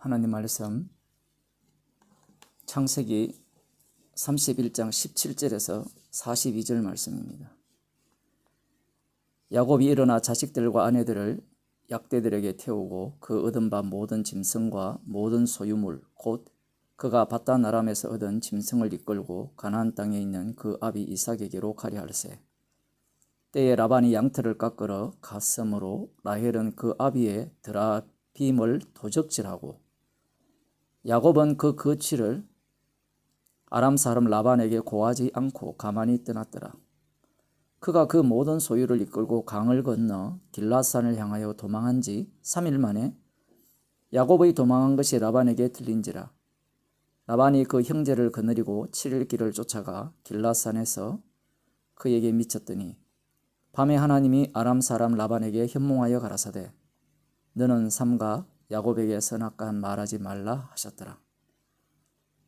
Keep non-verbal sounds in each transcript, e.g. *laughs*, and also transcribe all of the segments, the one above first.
하나님 말씀 창세기 31장 17절에서 42절 말씀입니다. 야곱이 일어나 자식들과 아내들을 약대들에게 태우고 그 얻은 바 모든 짐승과 모든 소유물 곧 그가 바다 나람에서 얻은 짐승을 이끌고 가나안 땅에 있는 그 아비 이삭에게로 가려 할세. 때에 라반이 양털을 깎으러 갔으므로 라헬은 그 아비의 드라빔을 도적질하고 야곱은 그 거취를 아람 사람 라반에게 고하지 않고 가만히 떠났더라. 그가 그 모든 소유를 이끌고 강을 건너 길라산을 향하여 도망한 지 3일 만에 야곱의 도망한 것이 라반에게 들린지라. 라반이 그 형제를 거느리고 7일 길을 쫓아가 길라산에서 그에게 미쳤더니 밤에 하나님이 아람 사람 라반에게 현몽하여 가라사대 너는 삼가 야곱에게 선악한 말하지 말라 하셨더라.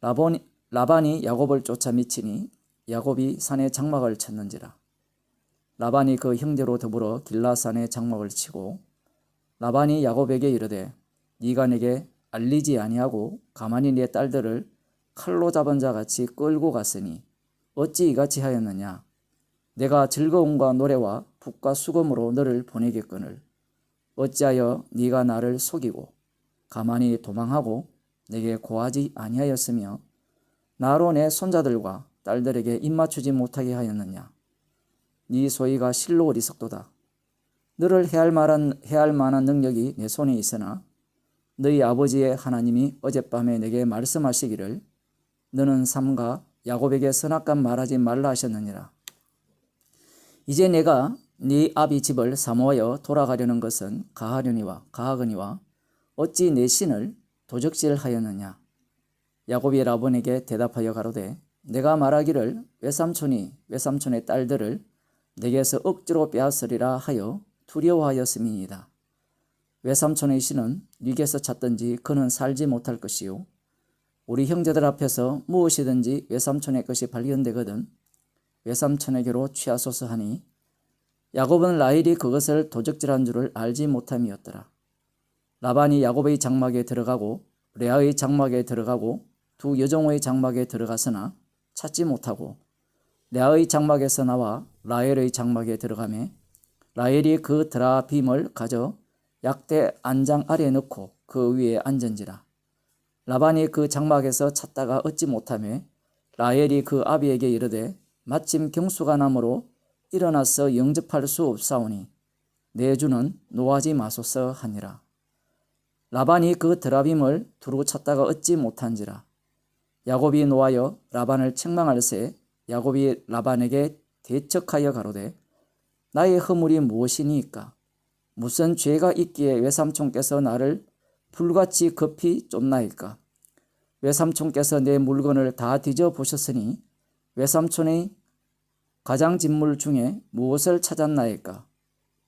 라본이, 라반이 야곱을 쫓아 미치니 야곱이 산에 장막을 쳤는지라. 라반이 그 형제로 더불어 길라산에 장막을 치고 라반이 야곱에게 이르되 네가 내게 알리지 아니하고 가만히 내 딸들을 칼로 잡은 자 같이 끌고 갔으니 어찌 이같이 하였느냐 내가 즐거움과 노래와 북과 수금으로 너를 보내겠거늘 어찌하여 네가 나를 속이고 가만히 도망하고 내게 고하지 아니하였으며 나로 내 손자들과 딸들에게 입맞추지 못하게 하였느냐? 네 소이가 실로 어리석도다. 너를 해할 만한 해할 만한 능력이 내 손에 있으나 너희 아버지의 하나님이 어젯밤에 내게 말씀하시기를 너는 삼가 야곱에게 선악감 말하지 말라 하셨느니라. 이제 내가 네 아비 집을 사모하여 돌아가려는 것은 가하려니와 가하거니와 어찌 내 신을 도적질하였느냐 야곱이 라본에게 대답하여 가로되 내가 말하기를 외삼촌이 외삼촌의 딸들을 내게서 억지로 빼앗으리라 하여 두려워하였음이니이다. 외삼촌의 신은 네게서 찾든지 그는 살지 못할 것이요 우리 형제들 앞에서 무엇이든지 외삼촌의 것이 발견되거든 외삼촌에게로 취하소서 하니 야곱은 라헬이 그것을 도적질한 줄을 알지 못함이었더라. 라반이 야곱의 장막에 들어가고 레아의 장막에 들어가고 두 여종의 장막에 들어갔으나 찾지 못하고 레아의 장막에서 나와 라헬의 장막에 들어가매 라헬이 그 드라빔을 가져 약대 안장 아래에 넣고 그 위에 앉은지라. 라반이 그 장막에서 찾다가 얻지 못하며 라헬이 그 아비에게 이르되 마침 경수가 나므로 일어나서 영접할 수 없사오니 내 주는 노하지 마소서 하니라. 라반이 그 드라빔을 두루 찾다가 얻지 못한지라. 야곱이 노하여 라반을 책망할새 야곱이 라반에게 대척하여 가로되 나의 허물이 무엇이니까 무슨 죄가 있기에 외삼촌께서 나를 불같이 급히 쫓나이까 외삼촌께서 내 물건을 다 뒤져 보셨으니 외삼촌의 가장 진물 중에 무엇을 찾았나이까?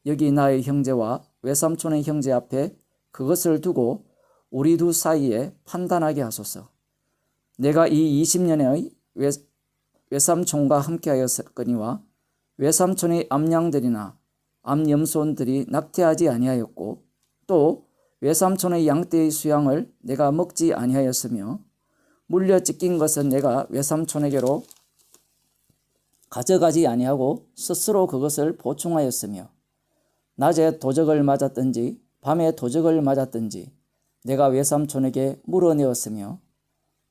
여기 나의 형제와 외삼촌의 형제 앞에 그것을 두고 우리 두 사이에 판단하게 하소서. 내가 이 20년의 외, 외삼촌과 함께하였거니와 외삼촌의 암양들이나 암염소들이 낙태하지 아니하였고 또 외삼촌의 양떼의 수양을 내가 먹지 아니하였으며 물려 찢긴 것은 내가 외삼촌에게로 가져가지 아니하고 스스로 그것을 보충하였으며 낮에 도적을 맞았든지 밤에 도적을 맞았든지 내가 외삼촌에게 물어내었으며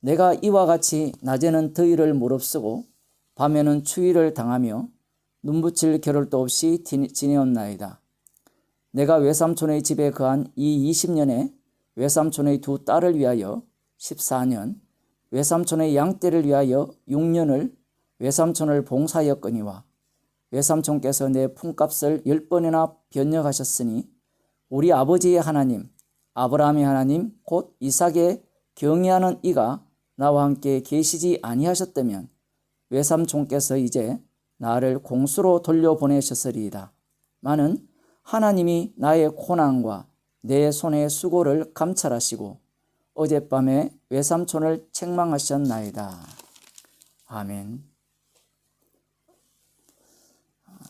내가 이와 같이 낮에는 더위를 무릅쓰고 밤에는 추위를 당하며 눈붙일 겨를도 없이 지내었나이다. 내가 외삼촌의 집에 거한 이 20년에 외삼촌의 두 딸을 위하여 14년, 외삼촌의 양떼를 위하여 6년을 외삼촌을 봉사하였거니와 외삼촌께서 내 품값을 열 번이나 변역하셨으니 우리 아버지의 하나님 아브라함의 하나님 곧 이삭의 경외하는 이가 나와 함께 계시지 아니하셨다면 외삼촌께서 이제 나를 공수로 돌려보내셨으리이다. 많은 하나님이 나의 고난과 내 손의 수고를 감찰하시고 어젯밤에 외삼촌을 책망하셨나이다. 아멘.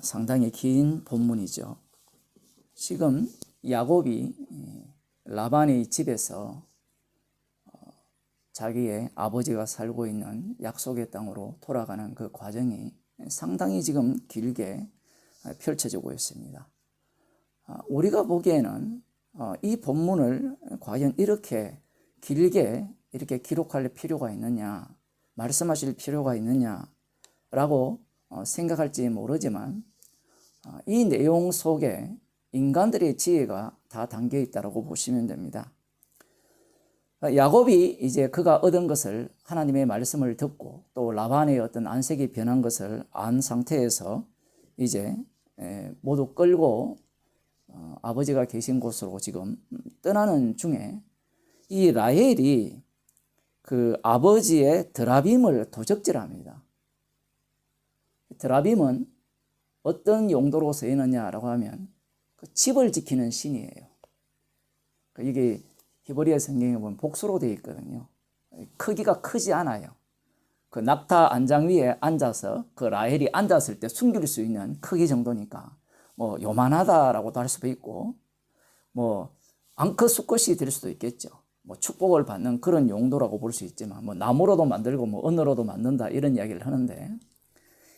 상당히 긴 본문이죠. 지금 야곱이 라반의 집에서 자기의 아버지가 살고 있는 약속의 땅으로 돌아가는 그 과정이 상당히 지금 길게 펼쳐지고 있습니다. 아, 우리가 보기에는 어, 이 본문을 과연 이렇게 길게 이렇게 기록할 필요가 있느냐, 말씀하실 필요가 있느냐라고 어, 생각할지 모르지만 어, 이 내용 속에 인간들의 지혜가 다 담겨 있다고 보시면 됩니다. 야곱이 이제 그가 얻은 것을 하나님의 말씀을 듣고 또 라반의 어떤 안색이 변한 것을 안 상태에서 이제 모두 끌고 어, 아버지가 계신 곳으로 지금 떠나는 중에 이 라헬이 그 아버지의 드라빔을 도적질합니다. 드라빔은 어떤 용도로 쓰이느냐라고 하면 그 집을 지키는 신이에요. 그 이게 히브리어 성경에 보면 복수로 되어 있거든요. 크기가 크지 않아요. 그 낙타 안장 위에 앉아서 그 라헬이 앉았을 때 숨길 수 있는 크기 정도니까 뭐 요만하다라고도 할 수도 있고 뭐 앙크 수컷이 될 수도 있겠죠. 뭐 축복을 받는 그런 용도라고 볼 수 있지만 뭐 나무로도 만들고 뭐 은으로도 만든다 이런 이야기를 하는데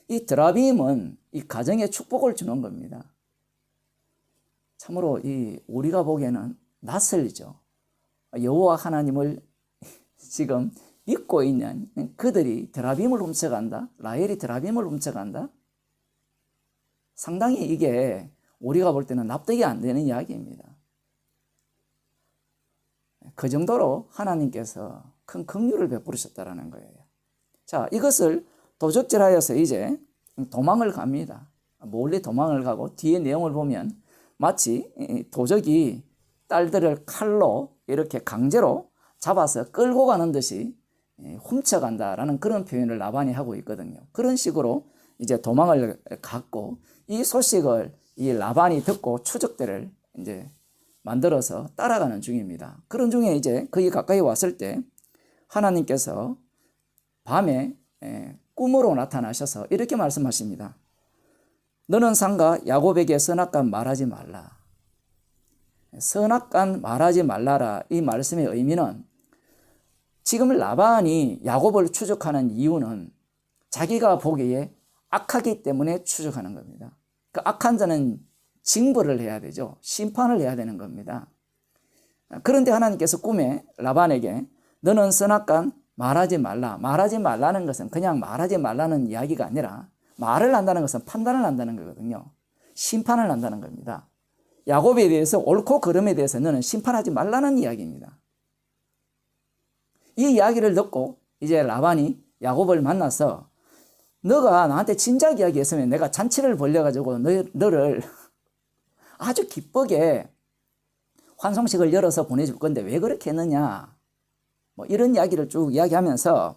이 드라빔은 이 가정에 축복을 주는 겁니다. 참으로 이 우리가 보기에는 낯설죠. 여호와 하나님을 *laughs* 지금 믿고 있는 그들이 드라빔을 훔쳐간다. 라헬이 드라빔을 훔쳐간다. 상당히 이게 우리가 볼 때는 납득이 안 되는 이야기입니다. 그 정도로 하나님께서 큰 긍휼을 베푸셨다라는 거예요. 자, 이것을 도적질하여서 이제 도망을 갑니다. 몰래 도망을 가고 뒤에 내용을 보면 마치 도적이 딸들을 칼로 이렇게 강제로 잡아서 끌고 가는 듯이 훔쳐간다라는 그런 표현을 나반이 하고 있거든요. 그런 식으로 이제 도망을 갔고 이 소식을 이 라반이 듣고 추적대를 이제 만들어서 따라가는 중입니다. 그런 중에 이제 거기 가까이 왔을 때 하나님께서 밤에 꿈으로 나타나셔서 이렇게 말씀하십니다. 너는 상가 야곱에게 선악간 말하지 말라. 선악간 말하지 말라라 이 말씀의 의미는 지금 라반이 야곱을 추적하는 이유는 자기가 보기에 악하기 때문에 추적하는 겁니다. 그 악한 자는 징벌을 해야 되죠. 심판을 해야 되는 겁니다. 그런데 하나님께서 꿈에 라반에게 너는 선악간 말하지 말라. 말하지 말라는 것은 그냥 말하지 말라는 이야기가 아니라 말을 한다는 것은 판단을 한다는 거거든요. 심판을 한다는 겁니다. 야곱에 대해서 옳고 그름에 대해서 너는 심판하지 말라는 이야기입니다. 이 이야기를 듣고 이제 라반이 야곱을 만나서 너가 나한테 진작 이야기했으면 내가 잔치를 벌려가지고 너, 너를 *laughs* 아주 기쁘게 환송식을 열어서 보내줄 건데 왜 그렇게 했느냐. 뭐 이런 이야기를 쭉 이야기하면서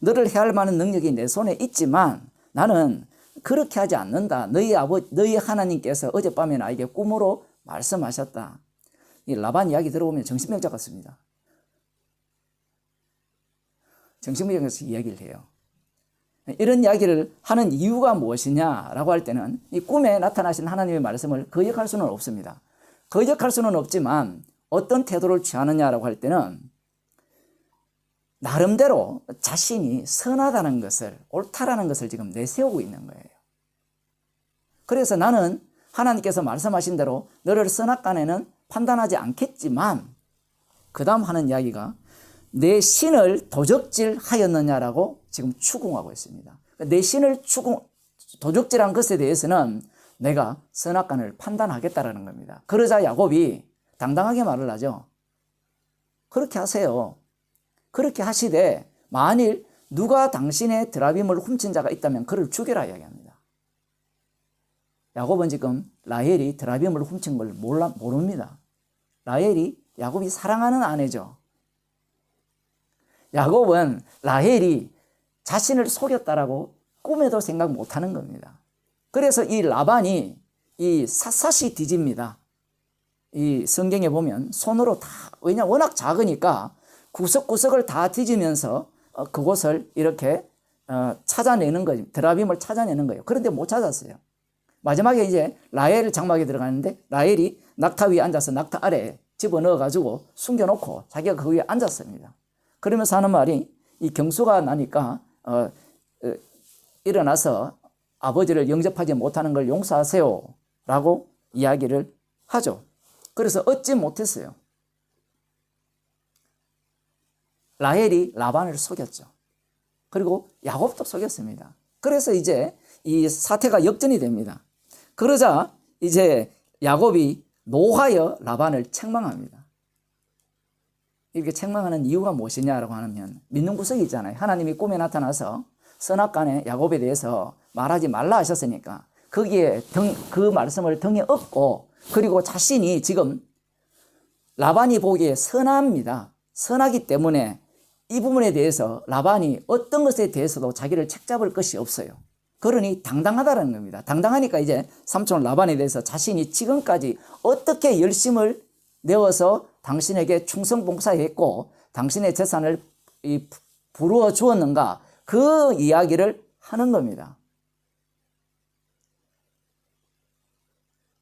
너를 해할 만한 능력이 내 손에 있지만 나는 그렇게 하지 않는다. 너희 아버 너희 하나님께서 어젯밤에 나에게 꿈으로 말씀하셨다. 이 라반 이야기 들어보면 정신병자 같습니다. 정신병자에서 이야기를 해요. 이런 이야기를 하는 이유가 무엇이냐라고 할 때는 이 꿈에 나타나신 하나님의 말씀을 거역할 수는 없습니다. 거역할 수는 없지만 어떤 태도를 취하느냐라고 할 때는 나름대로 자신이 선하다는 것을 옳다라는 것을 지금 내세우고 있는 거예요. 그래서 나는 하나님께서 말씀하신 대로 너를 선악간에는 판단하지 않겠지만 그 다음 하는 이야기가 내 신을 도적질 하였느냐라고 지금 추궁하고 있습니다. 내 신을 추궁, 도적질한 것에 대해서는 내가 선악간을 판단하겠다라는 겁니다. 그러자 야곱이 당당하게 말을 하죠. 그렇게 하세요. 그렇게 하시되 만일 누가 당신의 드라빔을 훔친 자가 있다면 그를 죽여라 이야기합니다. 야곱은 지금 라헬이 드라빔을 훔친 걸 몰라, 모릅니다. 라헬이 야곱이 사랑하는 아내죠. 야곱은 라헬이 자신을 속였다라고 꿈에도 생각 못 하는 겁니다. 그래서 이 라반이 이 샅샅이 뒤집니다. 이 성경에 보면 손으로 다, 왜냐, 워낙 작으니까 구석구석을 다 뒤지면서 어, 그곳을 이렇게 어, 찾아내는 거예요. 드라빔을 찾아내는 거예요. 그런데 못 찾았어요. 마지막에 이제 라헬 장막에 들어가는데 라헬이 낙타 위에 앉아서 낙타 아래에 집어넣어가지고 숨겨놓고 자기가 그 위에 앉았습니다. 그러면서 하는 말이 이 경수가 나니까 어, 어, 일어나서 아버지를 영접하지 못하는 걸 용서하세요. 라고 이야기를 하죠. 그래서 얻지 못했어요. 라헬이 라반을 속였죠. 그리고 야곱도 속였습니다. 그래서 이제 이 사태가 역전이 됩니다. 그러자 이제 야곱이 노하여 라반을 책망합니다. 이렇게 책망하는 이유가 무엇이냐라고 하면 믿는 구석이 있잖아요. 하나님이 꿈에 나타나서 선악간에 야곱에 대해서 말하지 말라 하셨으니까 거기에 등, 그 말씀을 등에 업고 그리고 자신이 지금 라반이 보기에 선합니다. 선하기 때문에 이 부분에 대해서 라반이 어떤 것에 대해서도 자기를 책잡을 것이 없어요. 그러니 당당하다는 겁니다. 당당하니까 이제 삼촌 라반에 대해서 자신이 지금까지 어떻게 열심을 내어서 당신에게 충성 봉사했고 당신의 재산을 부르어 주었는가 그 이야기를 하는 겁니다.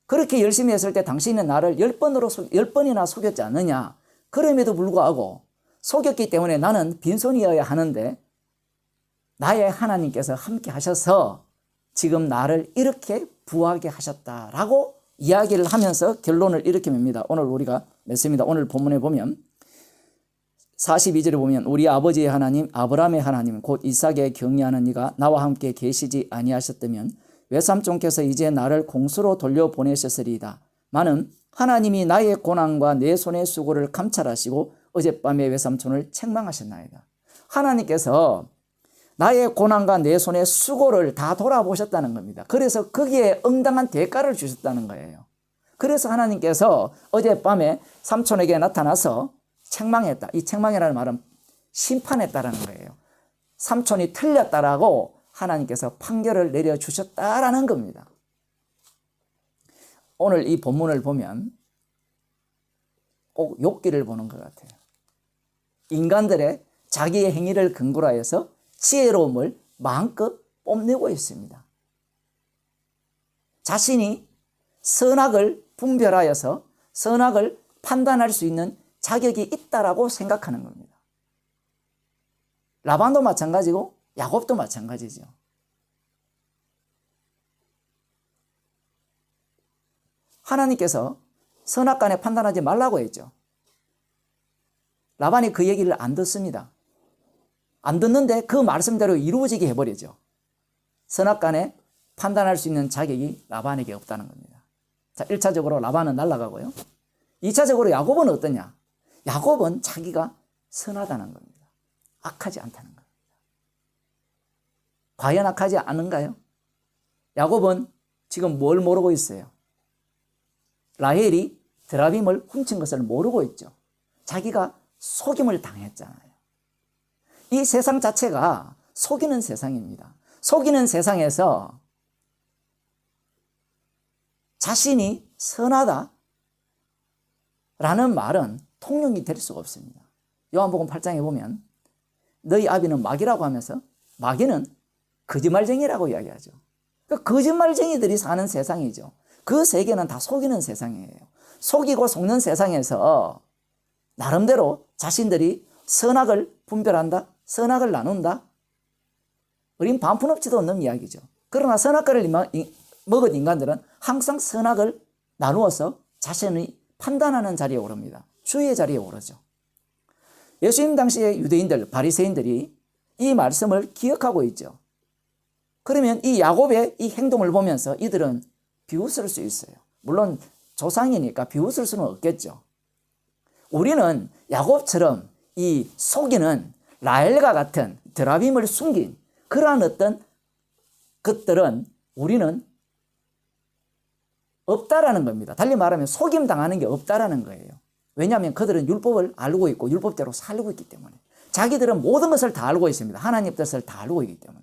그렇게 열심히 했을 때 당신은 나를 열 번으로 열 번이나 속였지 않느냐? 그럼에도 불구하고 속였기 때문에 나는 빈손이어야 하는데 나의 하나님께서 함께 하셔서 지금 나를 이렇게 부하게 하셨다라고 이야기를 하면서 결론을 이렇게 맵니다. 오늘 우리가 맺습니다. 오늘 본문에 보면 42절에 보면 우리 아버지의 하나님 아브라함의 하나님 곧 이삭의 경리하는 이가 나와 함께 계시지 아니하셨다면 외삼촌께서 이제 나를 공수로 돌려보내셨으리이다. 많은 하나님이 나의 고난과 내 손의 수고를 감찰하시고 어젯밤에 외삼촌을 책망하셨나이다. 하나님께서 나의 고난과 내 손의 수고를 다 돌아보셨다는 겁니다. 그래서 거기에 응당한 대가를 주셨다는 거예요. 그래서 하나님께서 어젯밤에 삼촌에게 나타나서 책망했다. 이 책망이라는 말은 심판했다라는 거예요. 삼촌이 틀렸다라고 하나님께서 판결을 내려주셨다라는 겁니다. 오늘 이 본문을 보면 꼭 욕기를 보는 것 같아요. 인간들의 자기의 행위를 근거로 해서 지혜로움을 마음껏 뽐내고 있습니다. 자신이 선악을 분별하여서 선악을 판단할 수 있는 자격이 있다라고 생각하는 겁니다. 라반도 마찬가지고 야곱도 마찬가지죠. 하나님께서 선악 간에 판단하지 말라고 했죠. 라반이 그 얘기를 안 듣습니다. 안 듣는데 그 말씀대로 이루어지게 해버리죠. 선악간에 판단할 수 있는 자격이 라반에게 없다는 겁니다. 자, 1차적으로 라반은 날아가고요. 2차적으로 야곱은 어떠냐? 야곱은 자기가 선하다는 겁니다. 악하지 않다는 겁니다. 과연 악하지 않은가요? 야곱은 지금 뭘 모르고 있어요? 라헬이 드라빔을 훔친 것을 모르고 있죠. 자기가 속임을 당했잖아요. 이 세상 자체가 속이는 세상입니다. 속이는 세상에서 자신이 선하다 라는 말은 통용이 될 수가 없습니다. 요한복음 8장에 보면 너희 아비는 마귀라고 하면서 마귀는 거짓말쟁이라고 이야기하죠. 그 거짓말쟁이들이 사는 세상이죠. 그 세계는 다 속이는 세상이에요. 속이고 속는 세상에서 나름대로 자신들이 선악을 분별한다, 선악을 나눈다. 우린 반푼업지도 없는 이야기죠. 그러나 선악과를 먹은 인간들은 항상 선악을 나누어서 자신이 판단하는 자리에 오릅니다. 주의 자리에 오르죠. 예수님 당시의 유대인들, 바리새인들이 이 말씀을 기억하고 있죠. 그러면 이 야곱의 이 행동을 보면서 이들은 비웃을 수 있어요. 물론 조상이니까 비웃을 수는 없겠죠. 우리는 야곱처럼 이 속이는 라엘과 같은 드라빔을 숨긴 그러한 어떤 것들은 우리는 없다라는 겁니다. 달리 말하면 속임 당하는 게 없다라는 거예요. 왜냐하면 그들은 율법을 알고 있고 율법대로 살고 있기 때문에 자기들은 모든 것을 다 알고 있습니다. 하나님 뜻을 다 알고 있기 때문에.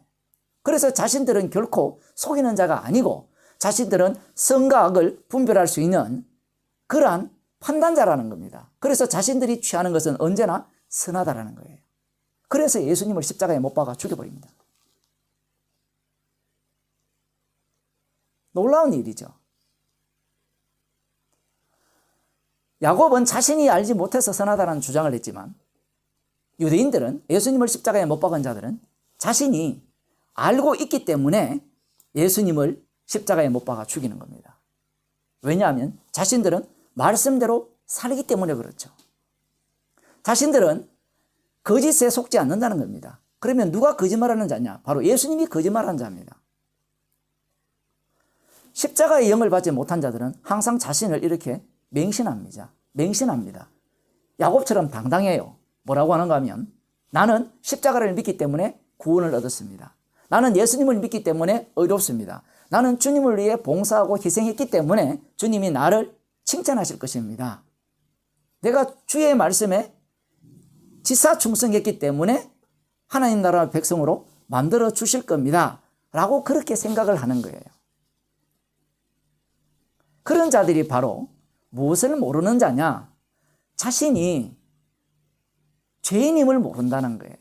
그래서 자신들은 결코 속이는 자가 아니고 자신들은 선과 악을 분별할 수 있는 그러한 판단자라는 겁니다. 그래서 자신들이 취하는 것은 언제나 선하다라는 거예요. 그래서 예수님을 십자가에 못 박아 죽여버립니다. 놀라운 일이죠. 야곱은 자신이 알지 못해서 선하다는 주장을 했지만 유대인들은 예수님을 십자가에 못 박은 자들은 자신이 알고 있기 때문에 예수님을 십자가에 못 박아 죽이는 겁니다. 왜냐하면 자신들은 말씀대로 살기 때문에 그렇죠. 자신들은 거짓에 속지 않는다는 겁니다. 그러면 누가 거짓말하는 자냐? 바로 예수님이 거짓말하는 자입니다. 십자가의 영을 받지 못한 자들은 항상 자신을 이렇게 맹신합니다. 맹신합니다. 야곱처럼 당당해요. 뭐라고 하는가 하면 나는 십자가를 믿기 때문에 구원을 얻었습니다. 나는 예수님을 믿기 때문에 의롭습니다. 나는 주님을 위해 봉사하고 희생했기 때문에 주님이 나를 칭찬하실 것입니다. 내가 주의 말씀에 지사 충성했기 때문에 하나님 나라 백성으로 만들어 주실 겁니다. 라고 그렇게 생각을 하는 거예요. 그런 자들이 바로 무엇을 모르는 자냐? 자신이 죄인임을 모른다는 거예요.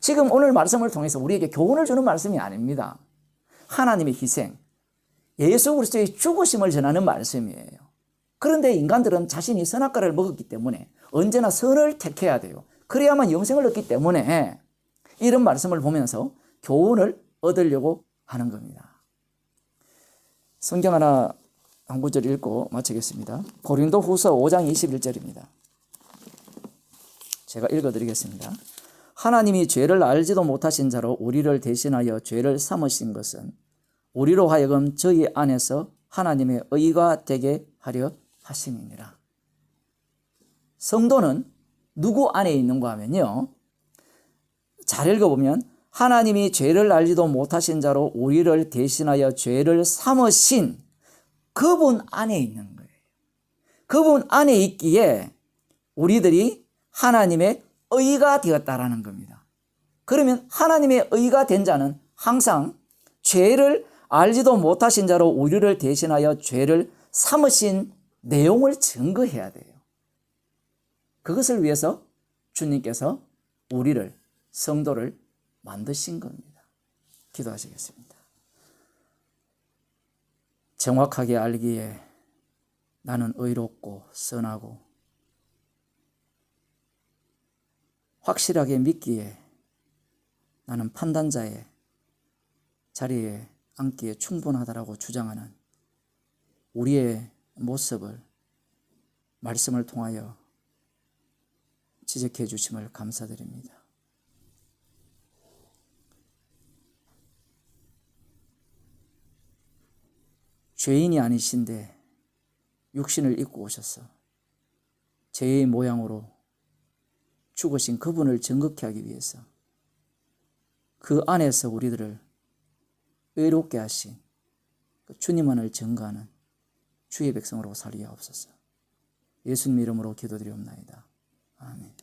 지금 오늘 말씀을 통해서 우리에게 교훈을 주는 말씀이 아닙니다. 하나님의 희생, 예수 그리스도의 죽으심을 전하는 말씀이에요. 그런데 인간들은 자신이 선악과를 먹었기 때문에 언제나 선을 택해야 돼요. 그래야만 영생을 얻기 때문에 이런 말씀을 보면서 교훈을 얻으려고 하는 겁니다. 성경 하나 한 구절 읽고 마치겠습니다. 고린도 후서 5장 21절입니다. 제가 읽어드리겠습니다. 하나님이 죄를 알지도 못하신 자로 우리를 대신하여 죄를 삼으신 것은 우리로 하여금 저희 안에서 하나님의 의가 되게 하려 하심이니라. 성도는 누구 안에 있는가 하면요. 잘 읽어보면 하나님이 죄를 알지도 못하신 자로 우리를 대신하여 죄를 삼으신 그분 안에 있는 거예요. 그분 안에 있기에 우리들이 하나님의 의가 되었다라는 겁니다. 그러면 하나님의 의가 된 자는 항상 죄를 알지도 못하신 자로 우리를 대신하여 죄를 삼으신 내용을 증거해야 돼요. 그것을 위해서 주님께서 우리를 성도를 만드신 겁니다. 기도하시겠습니다. 정확하게 알기에 나는 의롭고 선하고 확실하게 믿기에 나는 판단자의 자리에 앉기에 충분하다라고 주장하는 우리의 모습을 말씀을 통하여 지적해 주심을 감사드립니다. 죄인이 아니신데 육신을 입고 오셔서 죄의 모양으로 죽으신 그분을 정극케 하기 위해서 그 안에서 우리들을 의롭게 하신 그 주님만을 증거하는 주의 백성으로 살리옵소서. 예수님 이름으로 기도드리옵나이다. 아멘.